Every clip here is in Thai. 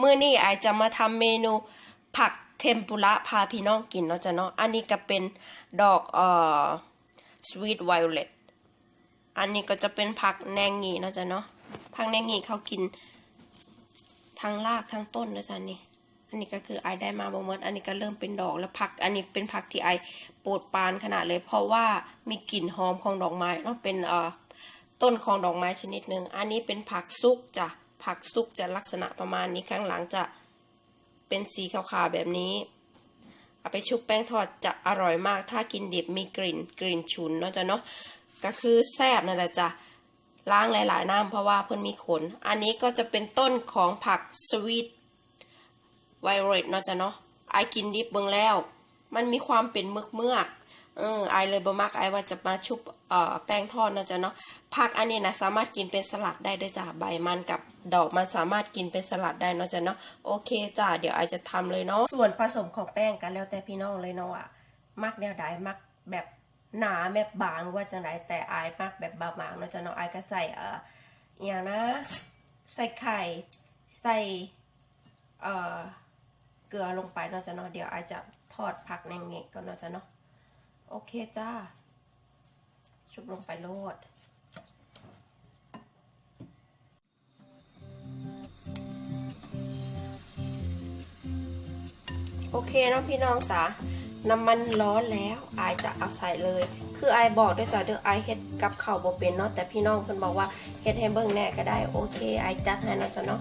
มื้อนี้ไอายจะมาทำเมนูผักเทมปุระพาพี่น้องกินเนาะจ้ะเนาะ อันนี้ก็เป็นดอกเอ่อ sweet violet อันนี้ก็จะเป็นผักแนงงีเนาะจ้ะเนาะ ผักแนงงีเขากินทั้งรากทั้งต้นนะจ๊ะนี่ อันนี้ก็คือไอได้มาบ่หมดอันนี้ก็เริ่มเป็นดอกแล้วผัก อันนี้เป็นผักที่ไอโปรดปานขนาดเลย เพราะว่ามีกลิ่นหอมของดอกไม้เนาะเป็นเอ่อต้นของดอกไม้ชนิดหนึ่ง อันนี้เป็นผักซุกจ้ะ ผักซุกจะลักษณะประมาณนี้ข้างหลังจะเป็นสีขาวๆแบบนี้ เอาไปชุบแป้งทอดจะอร่อยมาก ถ้ากินดิบมีกลิ่นกลิ่นฉุนเนาะจ้ะเนาะ ก็คือแซ่บนั่นแหละจ้ะ ล้างหลายๆน้ำเพราะว่าเพิ่นมีขน อันนี้ก็จะเป็นต้นของผักสวีทไวโรตเนาะจ้ะเนาะไอกินดิบเบิ่งแล้ว มันมีความเป็นเมือกเมือกๆ เออไอายเลยบ่มักไอายว่าจะมาชุบเอ่อแป้งทอดเนาะจ้ะเนาะผักอันนี้นะสามารถกินเป็นสลัดได้ด้วยจ้ะใบมันกับดอกมันสามารถกินเป็นสลัดได้เนาะจ้ะเนาะโอเคจ้ะเดี๋ยวไอายจะทำเลยเนาะส่วนผสมของแป้งกันแล้วแต่พี่น้องเลยเนาะอะมักแนวใดมักแบบหนาแบบบางว่าจังไดแต่อายมักแบบบางๆเนาะจ้ะเนาะอายก็ใส่เอ่ออย่างนะ ใส่ไข่ใส่เอ่อเกลือลงไปเนาะจ้ะเนาะเดี๋ยวอายจะทอดผักในเงะก่อนเนาะจ้ะเนาะ โอเคจ้า ชุบลงไปโลดโอเคเนาะพี่น้องจ๋าน้ำมันร้อนแล้วอายจะเอาใส่เลย คืออายบอกด้วยจ้ะเด้ออายเฮ็ดกับข้าวบ่เป็นเนาะแต่พี่น้องเพิ่นบอกว่าเฮ็ดให้เบิ่งแน่ก็ได้โอเคอายจัดให้นะจ้ะเนาะ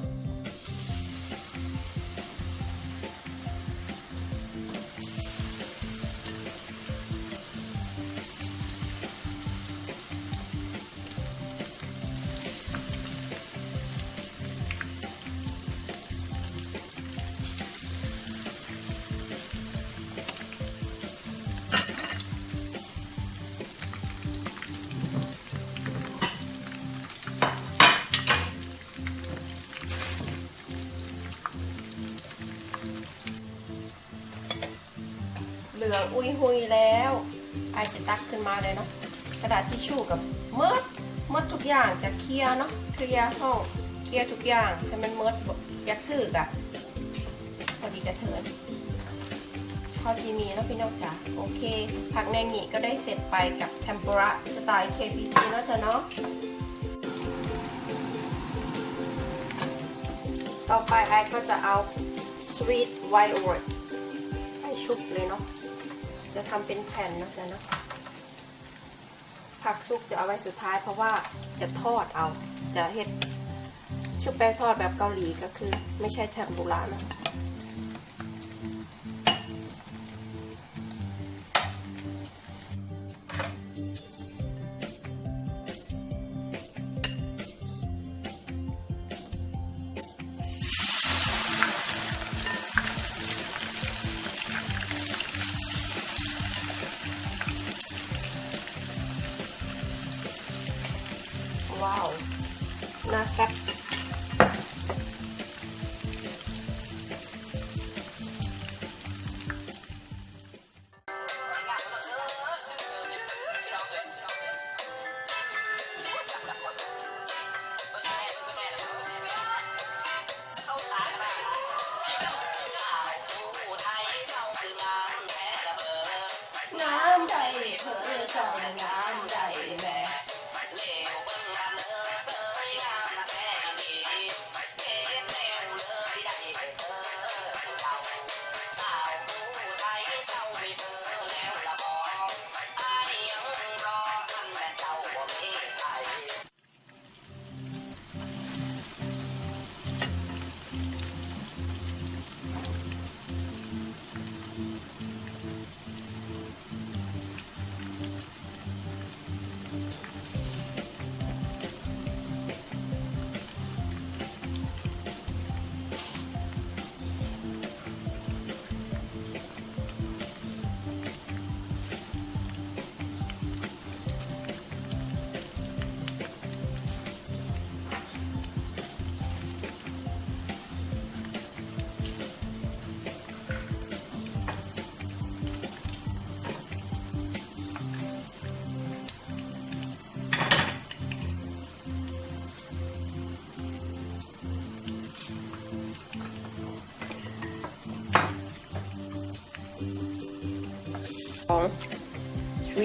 องอุยหุยแล้วไอาจะตักขึ้นมาเลยเนาะกระดาษทิชชู่กับเมิดเมิดทุกอย่างจะเคลียเนาะเคลียห้องเคลียทุกอย่างให้มันเมิดอยากซื้อกะพอดีกระเทินพอที่มีเนาะพี่น้องจ๋าโอเค ผักแนงหงีก็ได้เสร็จไปกับเทมปุระสไตล์ KPT เนาะจ้ะเนาะต่อไปไอก็จะเอา sweet white oat ไปชุบเลยเนาะ จะทำเป็นแผ่นนะจ๊ะนะผักซุกจะเอาไว้สุดท้ายเพราะว่าจะทอดเอา จะเฮ็ดชุบแป้งทอดแบบเกาหลีก็คือ ไม่ใช่แถมโบราณนะ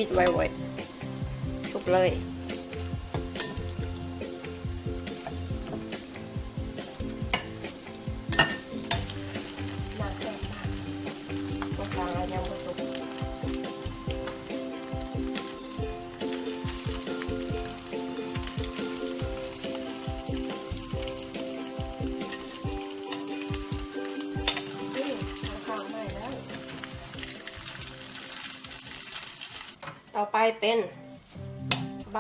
ชีวิตไวๆชุบเลย เป็นใบ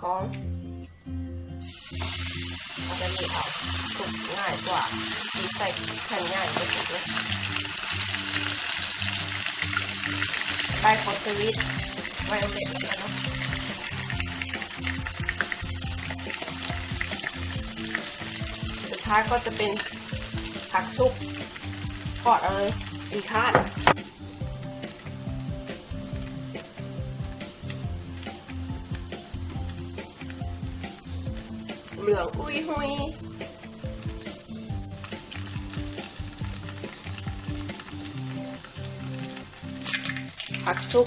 ของเอาไปมีเอาสุกง่ายกว่าดีใส่แผ่นง่ายกว่สุกเลยใบของสวิตไวโอเลตนะเนาะสุดท้ายก็จะเป็นผักซุปทอดเอาเลยอีคาด ลืองอุ้ยหุยผักซุป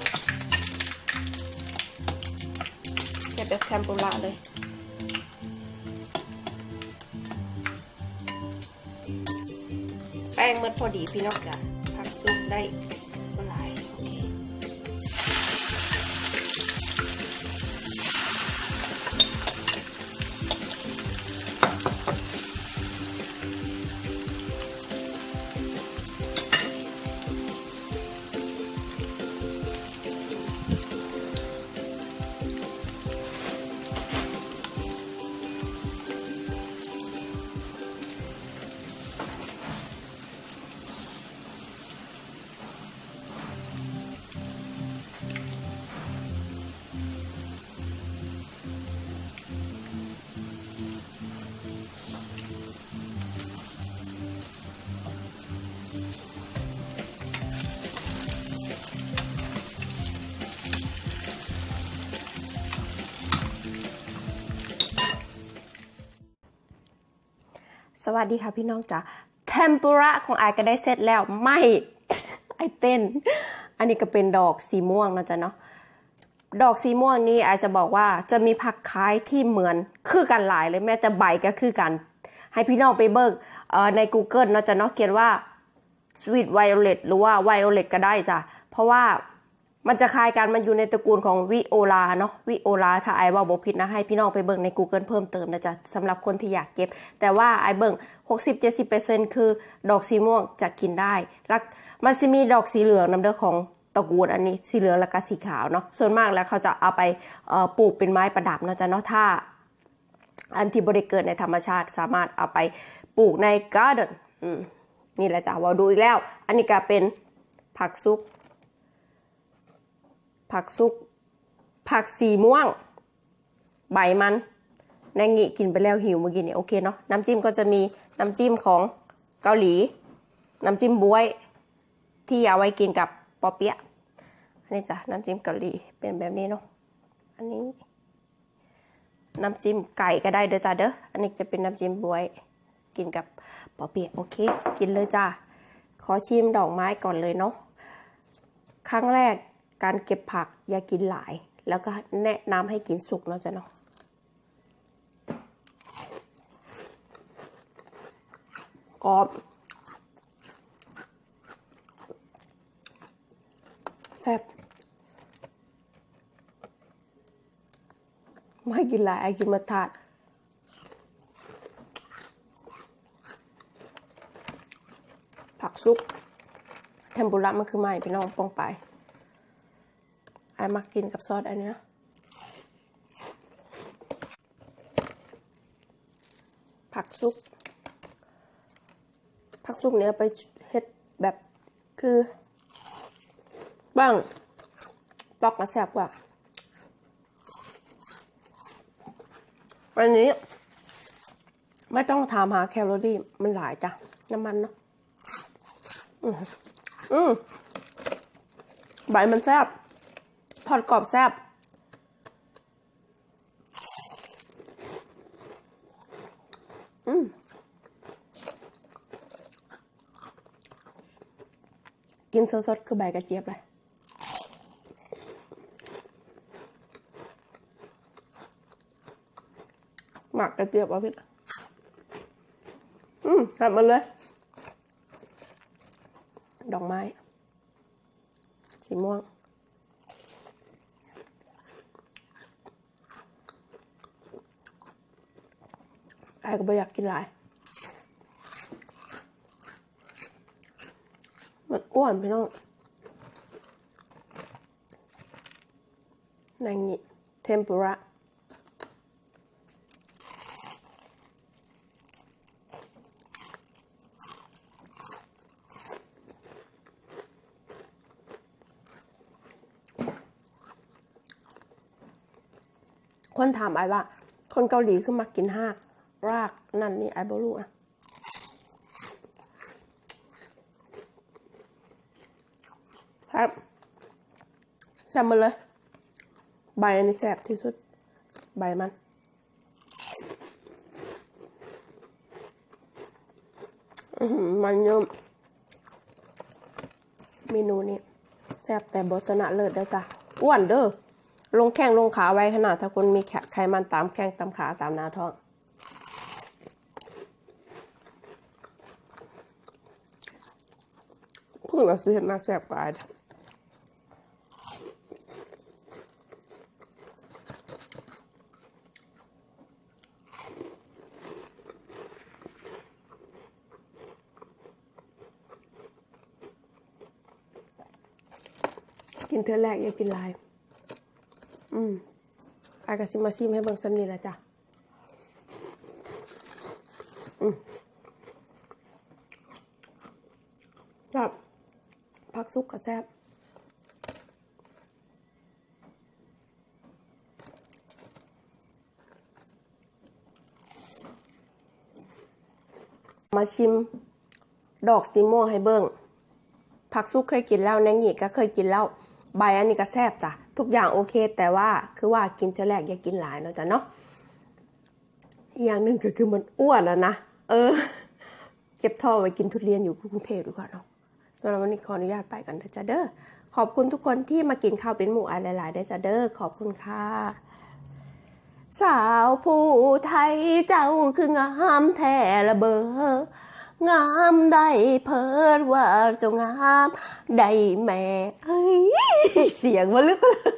แค่แบบแคมปุระเลยแป้งมันพอดีพี่น้องจ้ะผักซุปได้ วัสดีค่ะพี่น้องจ๋าเทมปุระของไอก็ได้เสร็จแล้วไม่ไอเต้น อันนี้ก็เป็นดอกสีม่วงนะจ๊ะเนาะดอกสีม่วงนี้อาจจะบอกว่าจะมีผักคล้ายที่เหมือนคือกันหลายเลยแม้แต่ใบก็คือกัน ให้พี่น้องไปเบิกใน Google เนาะจ๊ะเนาะเขียนว่า sweet violet หรือว่า violet ก็ได้จ้ะเพราะว่า มันจะคลายกันมันอยู่ในตระกูลของวิโอลาเนาะวิโอลาถ้าไอ้ว่าบผิดนะ ให้พี่น้องไปเบิ่งใน Google เพิ่มเติมนะจ๊ะสำหรับคนที่อยากเก็บ แต่ว่าไอ้เบิ่ง 60-70%คือดอกสีม่วงจะกินได้แล้วมันจะมีดอกสีเหลืองนำเด้อของตระกูลอันนี้สีเหลืองแล้วก็สีขาวเนาะส่วนมากแล้วเขาจะเอาไปปลูกเป็นไม้ประดับเนาะจ๊ะเนาะถ้าอันที่บริเกิดในธรรมชาติสามารถเอาไปปลูกในการ์เดนนี่แหละจ้ะว่าดูอีกแล้ว อันนี้ก็เป็นผักซุก ผักซุก ผักสีม่วง ใบมันแนงงี้กินไปแล้วหิวเมื่อกี้นี่ยโอเคเนาะน้ำจิ้มก็จะมีน้ำจิ้มของเกาหลี น้ำจิ้มบวย ที่เอาไว้กินกับปอเปี๊ยะอันนี้จ้ะน้ำจิ้มเกาหลีเป็นแบบนี้เนาะอันนี้ น้ำจิ้มไก่ก็ได้เด้อจ้าเด้ออันนี้จะเป็นน้ำจิ้มบวย กินกับปอเปี๊ยะโอเค กินเลยจ้าขอชิมดอกไม้ก่อนเลยเนาะครั้งแรก การเก็บผักอย่ากินหลาย แล้วก็แนะนำให้กินสุกเนาะจ้ะเนาะกรอบแซ่บไม่กินหลายไอกินมาถาดผักซุปเทมปุระมันคือไม้พี่น้องป้องไป ไอมากินกับซอสอันนี้นะผักซุปผักซุปเนี่ยไปเฮ็ดแบบคือ บ้าง ตอกมาแซ่บกว่าอันนี้ ไม่ต้องถามหาแคลอรี่ มันหลายจ้ะ น้ำมันเนาะอืมอืมใบมันแซ่บ พอดกรอบแซบอืมกินสดๆคือใบกระเจี๊ยบเลยหมักกระเจี๊ยบเอาพี่อืมหัดมันเลย ดอกไม้ สีม่วง ไอ้ก็ไม่อยากกินหลาย มันอ้วนพี่น้องนางนี้เทมปุระคนถามไอ้ว่า คนเกาหลีคือมักกินหาก รากนั่นนี่ไอ้บรู้อะครับจำมาเลย ใบอันนี้แสบที่สุด ใบมันมันเยิ่มเมนูนี้แซ่บแต่บชนะเลิศได้อจ้ะอ้วนเด้อลงแข้งลงขาไว้ขนาดถ้าคนมีไขมันตามแข้งตามขาตามหน้าท้อง เพิ่งเราซื้อเห็นมาแซ่บกว่ากินเท่าแรกอย่ากินลาย อืมอากาซิมาชิมให้เบิ่งซ้ำนีแหละจ้ะ อืมครับ ซุกกับแซบมาชิม ดอกสติมโมให้เบิ่งผักซุกเคยกินแล้วแนงหยีก็เคยกินแล้ว ใบอันนี้ก็แซบจ้ะ ทุกอย่างโอเค แต่ว่าคือว่ากินเท่าแรกอย่ากินหลายเนาะจ้ะเนาะอย่างหนึ่งก็คือมันอ้วนแล้วนะ เออ เก็บท่อไว้กินทุเรียนอยู่กรุงเทพดีกว่าเนาะ สำหรับวันนี้ขออนุญาตไปกันนะจ้ะเด้อขอบคุณทุกคนที่มากินข้าวเป็นหมู่อายหลายๆได้จ้ะเด้อขอบคุณค่ะ สาวผู้ไทยเจ้าคืองามแท้ละเบองามได้เพิดว่าจ้างามได้แม่เอ้ยเสียงมาลึกเลย